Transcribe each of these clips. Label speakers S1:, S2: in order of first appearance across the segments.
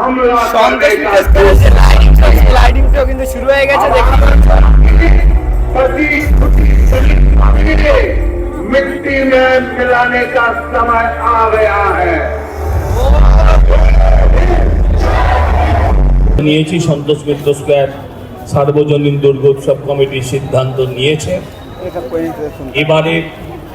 S1: हमला
S2: সন্দেশ
S1: करने का
S2: বিশেষ করে যে লাইটিং শো সেই লাইটিং শো কিন্তু শুরু হয়ে গেছে দেখতে পাচ্ছ।
S1: प्रति मिट्टी में मिलाने का समय आ गया है
S3: নিয়েছি সন্তোষ মিত্র স্কোয়ার সার্বজনীন দুর্গোৎসব কমিটির সিদ্ধান্ত নিয়েছে এবারে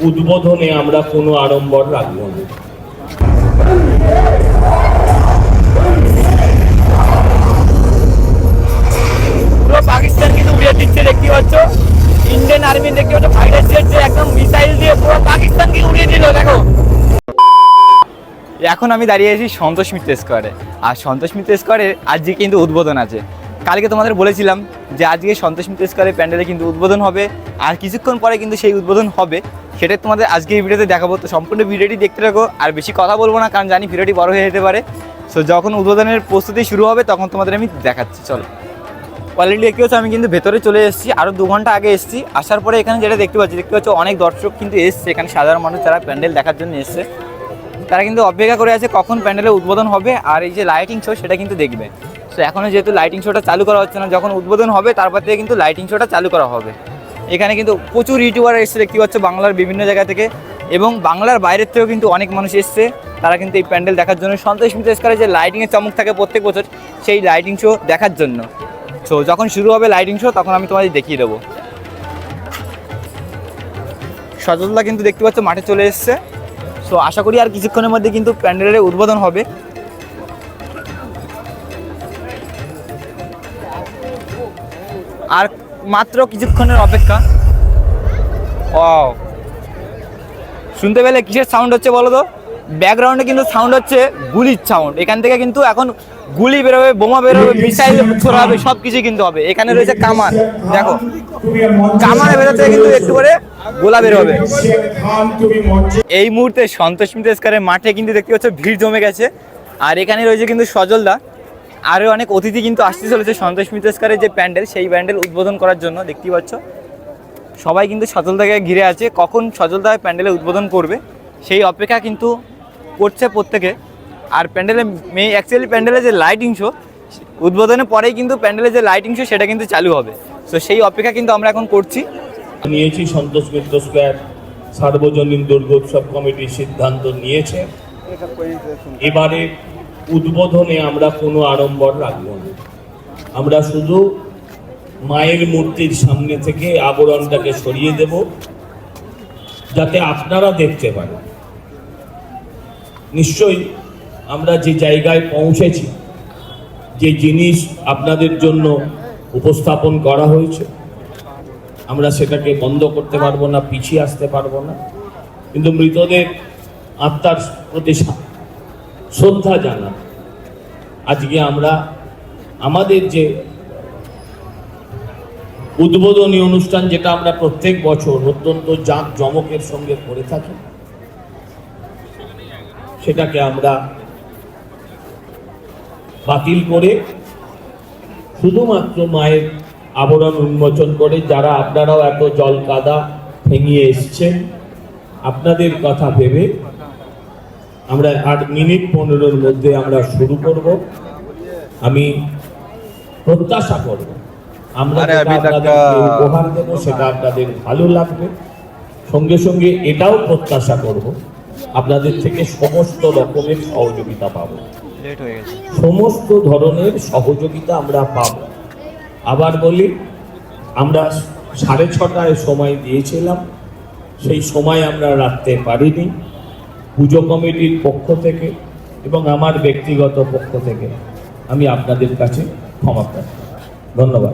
S3: উদ্বোধনে আমরা কোনো আড়ম্বর রাখবো না
S2: পাকিস্তান কিন্তু উড়িয়ে দিচ্ছে, দেখতে পাচ্ছ? ইন্ডিয়ান আর্মি দেখতে পাচ্ছ ফাইটার জেট যে একদম মিসাইল দিয়ে পুরো পাকিস্তানকে উড়িয়ে দিল, দেখো। এখন আমি দাঁড়িয়ে আছি সন্তোষ মিত্র স্কোয়ারে আর সন্তোষ মিত্র স্কোয়ারে আজকে কিন্তু উদ্বোধন আছে। কালকে তোমাদের বলেছিলাম যে আজকে সন্তোষ মিত্র স্কোয়ারে প্যান্ডেলে কিন্তু উদ্বোধন হবে। আর কিছুক্ষণ পরে কিন্তু সেই উদ্বোধন হবে। সেটা তোমাদের আজকে এই ভিডিওতে দেখাবো। তো সম্পূর্ণ ভিডিওটি দেখতে থাকো। আর বেশি কথা বলব না, কারণ জানি ভিডিওটি বড় হয়ে যেতে পারে। সো যখন উদ্বোধনের প্রস্তুতি শুরু হবে, তখন তোমাদের আমি দেখাচ্ছি। চলো। অলরেডি দেখতে পাচ্ছ আমি কিন্তু ভেতরে চলে এসেছি আরও দু ঘণ্টা আগে এসেছি। আসার পরে এখানে যেটা দেখতে পাচ্ছি, দেখতে পাচ্ছ অনেক দর্শক কিন্তু এসছে। এখানে সাধারণ মানুষ যারা প্যান্ডেল দেখার জন্য এসছে, তারা কিন্তু অপেক্ষা করে আছে কখন প্যান্ডেলের উদ্বোধন হবে আর এই যে লাইটিং শো সেটা কিন্তু দেখবে। তো এখনও যেহেতু লাইটিং শোটা চালু করা হচ্ছে না, যখন উদ্বোধন হবে তারপর থেকে কিন্তু লাইটিং শোটা চালু করা হবে। এখানে কিন্তু প্রচুর ইউটিউবার এসছে, দেখতে পাচ্ছ বাংলার বিভিন্ন জায়গা থেকে এবং বাংলার বাইরের থেকেও কিন্তু অনেক মানুষ এসছে। তারা কিন্তু এই প্যান্ডেল দেখার জন্য সন্তোষ মিত্র যে লাইটিংয়ের চমক থাকে প্রত্যেক বছর সেই লাইটিং শো দেখার জন্য। সো যখন শুরু হবে লাইটিং শো তখন আমি তোমাদের দেখিয়ে দেবো। সজলদা কিন্তু দেখতে পাচ্ছ মাঠে চলে এসছে। সো আশা করি আর কিছুক্ষণের মধ্যে কিন্তু প্যান্ডেলের উদ্বোধন হবে। আর মাত্র কিছুক্ষণের অপেক্ষা। ও শুনতে পেলে কিসের সাউন্ড হচ্ছে বলো তো? ব্যাকগ্রাউন্ডে কিন্তু সাউন্ড হচ্ছে গুলির সাউন্ড এখান থেকে কিন্তু এখন গুলি বেরোবে, বোমা বেরোবে, মিসাইল ছোড়া হবে সব কিছুই কিন্তু হবে। এখানে রয়েছে কামান। দেখো, কামানের থেকে কিন্তু একটু করে গোলা বেরোবে। এই মুহূর্তে সন্তোষ মিত্র স্কোয়ারের মাঠে কিন্তু দেখতে পাচ্ছ, ভিড় জমে গেছে। আর এখানে রয়েছে কিন্তু সজলদা। আরও অনেক অতিথি কিন্তু আসতে চলেছে সন্তোষ মিত্র স্কোয়ারের যে প্যান্ডেল, সেই প্যান্ডেল উদ্বোধন করার জন্য। দেখতেই পাচ্ছ, সবাই কিন্তু সজলদাকে ঘিরে আছে। কখন সজলদা প্যান্ডেলে উদ্বোধন করবে, সেই অপেক্ষা কিন্তু করছে প্রত্যেকে। আর প্যান্ডেলে মেয়ে অ্যাকচুয়ালি প্যান্ডেলে যে লাইটিং শো উদ্বোধনের পরেই কিন্তু প্যান্ডেলের যে লাইটিং শো সেটা কিন্তু চালু হবে। তো সেই অপেক্ষা কিন্তু আমরা এখন করছি।
S3: নিয়েছি সন্তোষ মিত্র স্কোয়ার সার্বজনীন দুর্গোৎসব কমিটির সিদ্ধান্ত নিয়েছে। এবারে উদ্বোধনে আমরা কোনো আড়ম্বর রাখব না। আমরা শুধু মায়ের মূর্তির সামনে থেকে আবরণটাকে সরিয়ে দেব, যাতে আপনারা দেখতে পারেন। নিশ্চয়ই আমরা যে জায়গায় পৌঁছেছি, যে জিনিস আপনাদের জন্য উপস্থাপন করা হয়েছে, আমরা সেটাকে বন্ধ করতে পারব না, পিছিয়ে আসতে পারব না। কিন্তু মৃতদের আত্মার প্রতি শ্রদ্ধা জানা আজকে আমরা আমাদের যে উদ্বোধনী অনুষ্ঠান যেটা আমরা প্রত্যেক বছর অত্যন্ত জাঁক জমকের সঙ্গে করে থাকি, সেটাকে আমরা বাতিল করে শুধুমাত্র মায়ের আবরণ উন্মোচন করে যারা আপনারাও এত জল কাদা ভেঙিয়ে এসছেন আপনাদের কথা ভেবে আমরা আট মিনিট পনেরোর মধ্যে আমরা শুরু করব। আমি প্রত্যাশা করব আমরা উপহার দেবো সেটা আপনাদের ভালো লাগবে। সঙ্গে সঙ্গে এটাও প্রত্যাশা করব আপনাদের থেকে সমস্ত রকমের সহযোগিতা পাবো। সমস্ত ধরনের সহযোগিতা আমরা পাব। আবার বলি, আমরা সাড়ে ছটায় সময় দিয়েছিলাম। সেই সময় আমরা রাখতে পারিনি। পুজো কমিটির পক্ষ থেকে এবং আমার ব্যক্তিগত পক্ষ থেকে আমি আপনাদের কাছে ক্ষমা প্রার্থী ধন্যবাদ।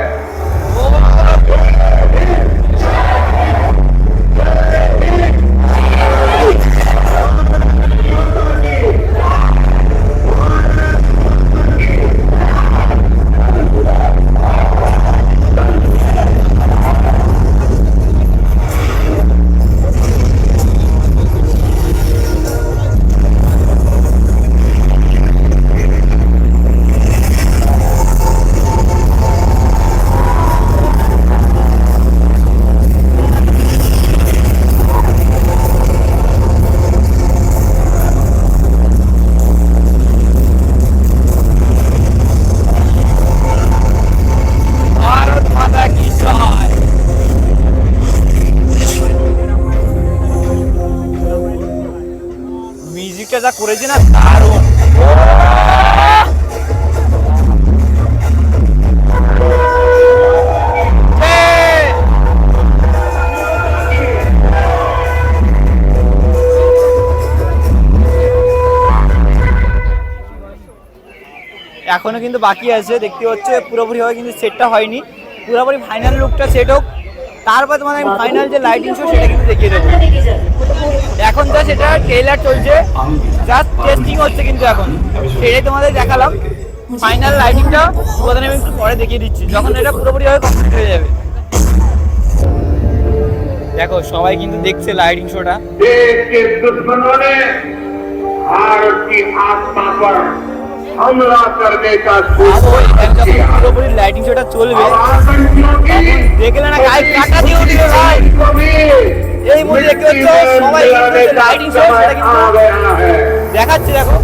S2: যা করেছে না, দারুণ। এ! এখনও কিন্তু বাকি আছে, দেখতে হচ্ছে পুরোপুরিভাবে কিন্তু সেটটা হয়নি। পুরোপুরি ফাইনাল লুকটা সেট হোক। তারপর তোমার আমি ফাইনাল যে লাইটিং শো সেটা কিন্তু দেখিয়ে দেবো। এখন যা সেটা ট্রেলার চলছে। জাস্ট টেস্টিং হচ্ছে কিন্তু এখন। সেটাই তোমাদের দেখালাম। ফাইনাল লাইটিংটা তোমাদের আমি একটু পরে দেখিয়ে দিচ্ছি। যখন এটা পুরোপুরিভাবে কমপ্লিট হয়ে যাবে। দেখো সবাই কিন্তু দেখছে লাইটিং শোটা পুরোপুরি লাইটিং শোটা চলবে দেখলে না গায়ে কাটা দিয়ে উঠবে ভাই। দেখাচ্ছে দেখো।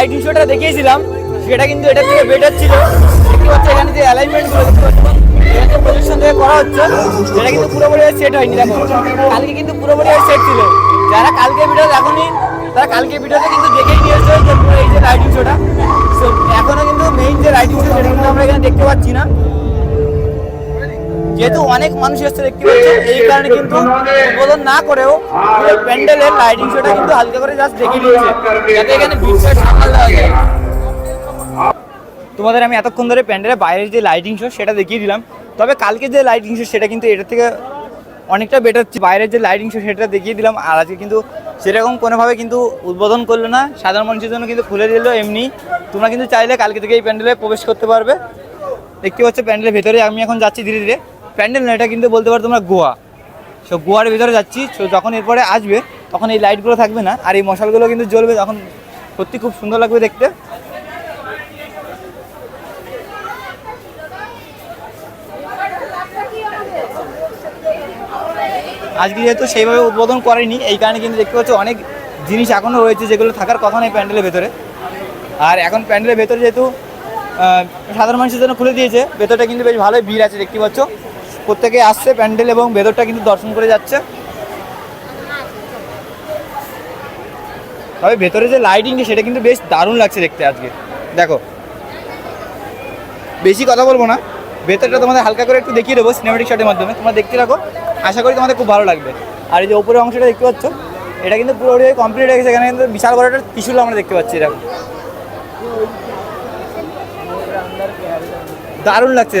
S2: লাইটিং শোটা দেখিয়েছিলাম, সেটা কিন্তু এটা থেকে বেটার ছিল। দেখতে পাচ্ছ এখানে যে অ্যালাইনমেন্টগুলো দেখতে পাচ্ছ যে পজিশন থেকে করা হচ্ছে, সেটা কিন্তু পুরোপুরি সেট হয়নি, দেখো। কালকে কিন্তু পুরোপুরি সেট ছিল। যারা কালকে ভিডিও দেখনি, তারা কালকে ভিডিওতে কিন্তু দেখেই নিয়েছে এই যে লাইটিং শোটা সো এখনও কিন্তু মেইন যে লাইটিং শো সেটা কিন্তু আমরা এখানে দেখতে পাচ্ছি না। যেহেতু অনেক মানুষ এসছে দেখতে পাচ্ছেন, এই কারণে কিন্তু উদ্বোধন না করেও প্যান্ডেলের লাইটিং শোটা কিন্তু হালকা করে জাস্ট দেখে নিচ্ছে যাতে এখানে সামাল দেওয়া যায়। তোমাদের আমি এতক্ষণ ধরে প্যান্ডেলের বাইরের যে লাইটিং শো সেটা দেখিয়ে দিলাম, তবে কালকে যে লাইটিং শো সেটা কিন্তু এটার থেকে অনেকটা বেটার হচ্ছে। বাইরের যে লাইটিং শো সেটা দেখিয়ে দিলাম, আর আজকে কিন্তু সেরকম কোনোভাবে কিন্তু উদ্বোধন করল না। সাধারণ মানুষের জন্য কিন্তু খুলে দিল এমনি। তোমরা কিন্তু চাইলে কালকে থেকে এই প্যান্ডেলে প্রবেশ করতে পারবে। দেখতে পাচ্ছ প্যান্ডেলের ভেতরে আমি এখন যাচ্ছি ধীরে ধীরে। প্যান্ডেল না, এটা কিন্তু বলতে পারো তোমরা গোয়া। সো গোয়ার ভিতরে যাচ্ছি সো যখন এরপরে আসবে, তখন এই লাইটগুলো থাকবে না, আর এই মশালগুলো কিন্তু জ্বলবে, তখন সত্যি খুব সুন্দর লাগবে দেখতে। আজকে যেহেতু সেইভাবে উদ্বোধন করেনি, এই কারণে কিন্তু দেখতে পাচ্ছ অনেক জিনিস এখনও রয়েছে যেগুলো থাকার কথা নেই প্যান্ডেলের ভেতরে। আর এখন প্যান্ডেলের ভেতরে যেহেতু সাধারণ মানুষের জন্য খুলে দিয়েছে, ভেতরটা কিন্তু বেশ ভালোই ভিড় আছে দেখতে পাচ্ছ। প্রত্যেকে আসছে, প্যান্ডেল এবং ভেতরটা কিন্তু দর্শন করে যাচ্ছে। তবে ভেতরে যে লাইটিংটা সেটা কিন্তু বেশ দারুণ লাগছে দেখতে আজকে। দেখো, বেশি কথা বলব না। ভেতরটা তোমাদের হালকা করে একটু দেখিয়ে দেবো সিনেমেটিক শটের মাধ্যমে। তোমরা দেখতে থাকো, আশা করি তোমাদের খুব ভালো লাগবে। আর এই যে উপরের অংশটা দেখতে পাচ্ছ, এটা কিন্তু পুরোপুরি কমপ্লিট হয়ে গেছে। এখানে কিন্তু বিশাল বড় একটা ত্রিশুল আমরা দেখতে পাচ্ছি এরকম দারুণ লাগছে।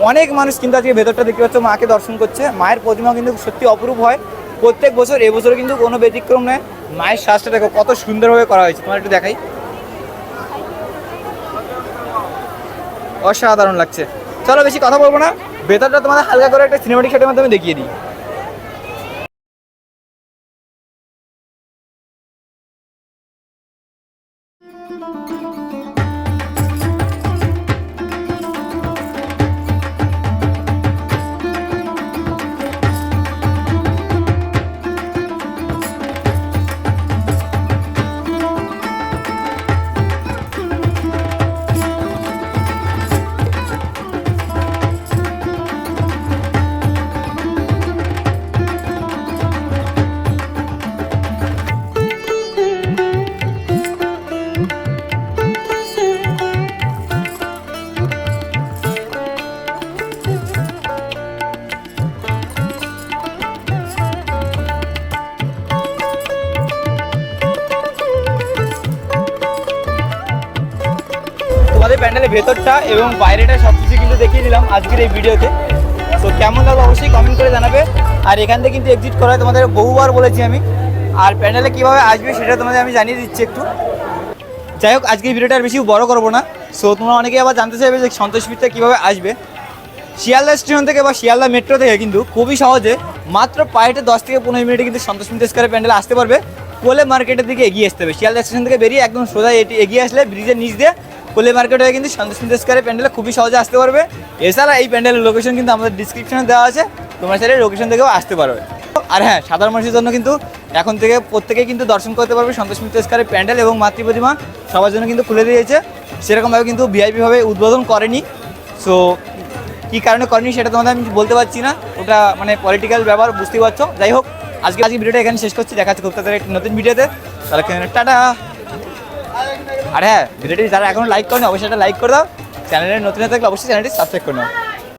S2: অনেক মানুষ কিন্তু আজকে ভেতরটা দেখতে পাচ্ছ, মাকে দর্শন করছে। মায়ের প্রতিমা কিন্তু সত্যি অপরূপ হয়। প্রত্যেক বছর এবছর কিন্তু কোনো ব্যতিক্রম নয়। মায়ের শ্বাসটা দেখো, কত সুন্দরভাবে করা হয়েছে। তোমার একটু দেখাই। অসাধারণ লাগছে। চলো, বেশি কথা বলব না। ভেতরটা তোমাদের হালকা করে একটা সিনেমাটিক শটের মাধ্যমে দেখিয়ে দিই। তোমাদের প্যান্ডেলের ভেতরটা এবং বাইরেটা সব কিছু কিন্তু দেখিয়ে দিলাম আজকের এই ভিডিওতে। তো কেমন লাগল অবশ্যই কমেন্ট করে জানাবে। আর এখান থেকে কিন্তু এক্সিট করা তোমাদের বহুবার বলেছি আমি। আর প্যান্ডেলে কীভাবে আসবে সেটা তোমাদের আমি জানিয়ে দিচ্ছি একটু। যাই হোক, আজকের ভিডিওটা আর বেশি বড় করব না। সো তোমরা অনেকে আবার জানতে চাইবে যে সন্তোষ মিত্রা কীভাবে আসবে। শিয়ালদা স্টেশন থেকে বা শিয়ালদা মেট্রো থেকে কিন্তু খুবই সহজে মাত্র পায়েটে দশ থেকে পনেরো মিনিটে কিন্তু সন্তোষ মিত্র স্কোয়ারে প্যান্ডেলে আসতে পারবে। কোলে মার্কেটের দিকে এগিয়ে আসতে হবে। শিয়ালদা স্টেশন থেকে বেরিয়ে একদম সোজা এটি এগিয়ে আসলে ব্রিজের নিচ দিয়ে কোলে মার্কেট হয়ে কিন্তু মিত্র স্কোয়ারে প্যান্ডেলে খুবই সহজে আসতে পারবে। এছাড়া এই প্যান্ডেলের লোকেশন কিন্তু আমাদের ডিসক্রিপশনে দেওয়া আছে। তোমরা চাইলে লোকেশন থেকেও আসতে পারবে আর হ্যাঁ সাধারণ মানুষের জন্য কিন্তু এখন থেকে প্রত্যেকেই কিন্তু দর্শন করতে পারবে সন্তোষ মিত্র প্যান্ডেল এবং মাতৃ প্রতিমা সবার জন্য কিন্তু খুলে দিয়েছে। সেরকমভাবে কিন্তু ভিআইপিভাবে উদ্বোধন করেনি। সো কী কারণে করেনি সেটা তোমাদের আমি বলতে পারছি না। ওটা মানে পলিটিক্যাল ব্যাপার, বুঝতেই পারছ। যাই হোক, আজকে আজকে ভিডিওটা এখানে শেষ করছি। দেখা যাচ্ছে খুব তাড়াতাড়ি একটি নতুন ভিডিওতে। তাহলে টাটা! আর হ্যাঁ ভিডিওটি যারা এখনও লাইক করেনি, অবশ্যই একটা লাইক করে দাও। চ্যানেলের নতুন থাকলে অবশ্যই চ্যানেলটি সাবস্ক্রাইব করে নাও।